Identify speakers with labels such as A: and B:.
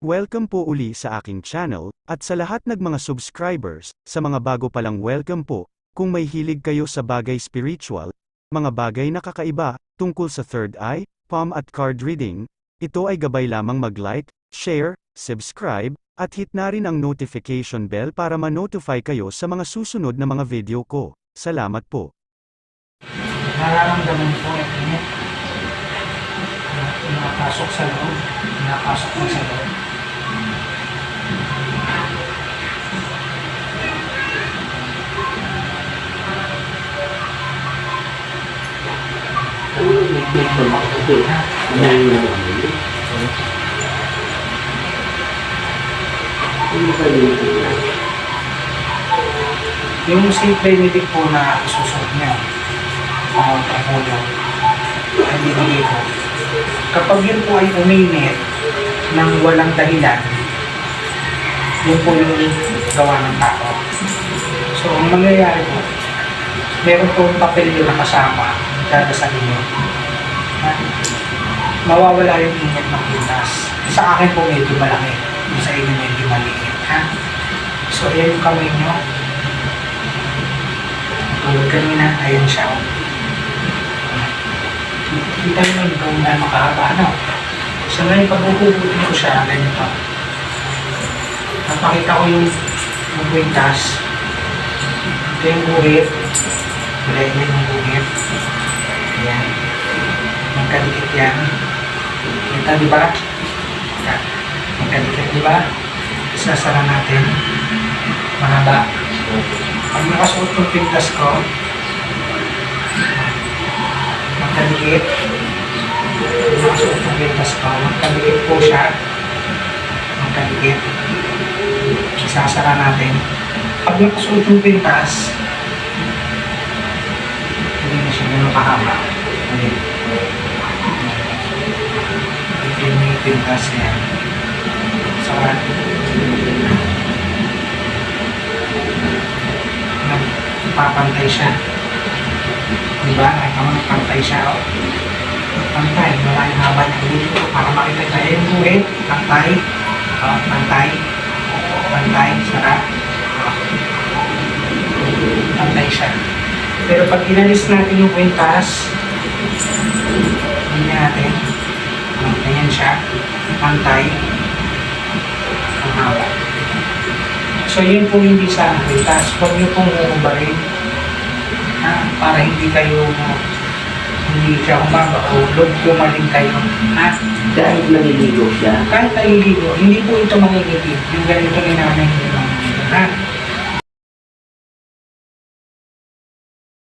A: Welcome po uli sa aking channel, at sa lahat ng mga subscribers, sa mga bago palang welcome po, kung may hilig kayo sa bagay spiritual, mga bagay na kakaiba, tungkol sa third eye, palm at card reading, ito ay gabay lamang mag-like, share, subscribe, at hit na rin ang notification bell para ma-notify kayo sa mga susunod na mga video ko. Salamat po.
B: nararamdaman ko yung init. Na- Nakapasok sa loob. Nakapasok sa loob. Yung simple remedy po na isusunod niya, ang trapulo, ay binigay ko. Kapag yun po ay uminit ng walang dahilan, yun po yung gawa ng tao. So, ang mangyayari po, meron pong papel yun na kasama, dada sa inyo. Mawawala yung init ng pintas. Sa akin po medyo malaki, yung sa inyo medyo maliit. Ha? So, ayan yung kamay nyo. Tulad kanina, ayan siya. Kita nyo yung kung gaano kahaba, ano? So ngayon, pag uhugutin ko siya, ganito. Napakita ko yung yung kwintas. Ito yung guhit. Kulay din yung guhit. Ayan. Magkadikit yan. Kita, di ba? Magkadikit, di ba? Sasara natin. Mahaba. Pag nakasuot yung pintas ko, magkadikit. Pag nakasuot yung pintas ko, magkadikit po siya. Magkadikit. Isasara natin. Pag nakasuot yung pintas, hindi na siya ganun kahaba. Ulit. Pintas niya. Saka, nagpapantay siya. Diba? Nakita mo nagpantay siya. Oh. Pantay. Wala yung haba niya dito. Para makita tayo yung buhay. Pantay. Oh, pantay. Pantay. Sarap. Oh. Pantay siya. Pero pag inalis natin yung kwintas, hindi natin. Oh, ganyan siya. Pantay. Ang haba. So yun po hindi sa kwintas. Huwag niyo pong uubarin ha, para hindi kayo hindi siya umaba o log kumaling kayo. Ha?
C: Dahil naliligo siya.
B: Kahit naliligo, hindi po ito mangingitig. Yung ganito ni namin yung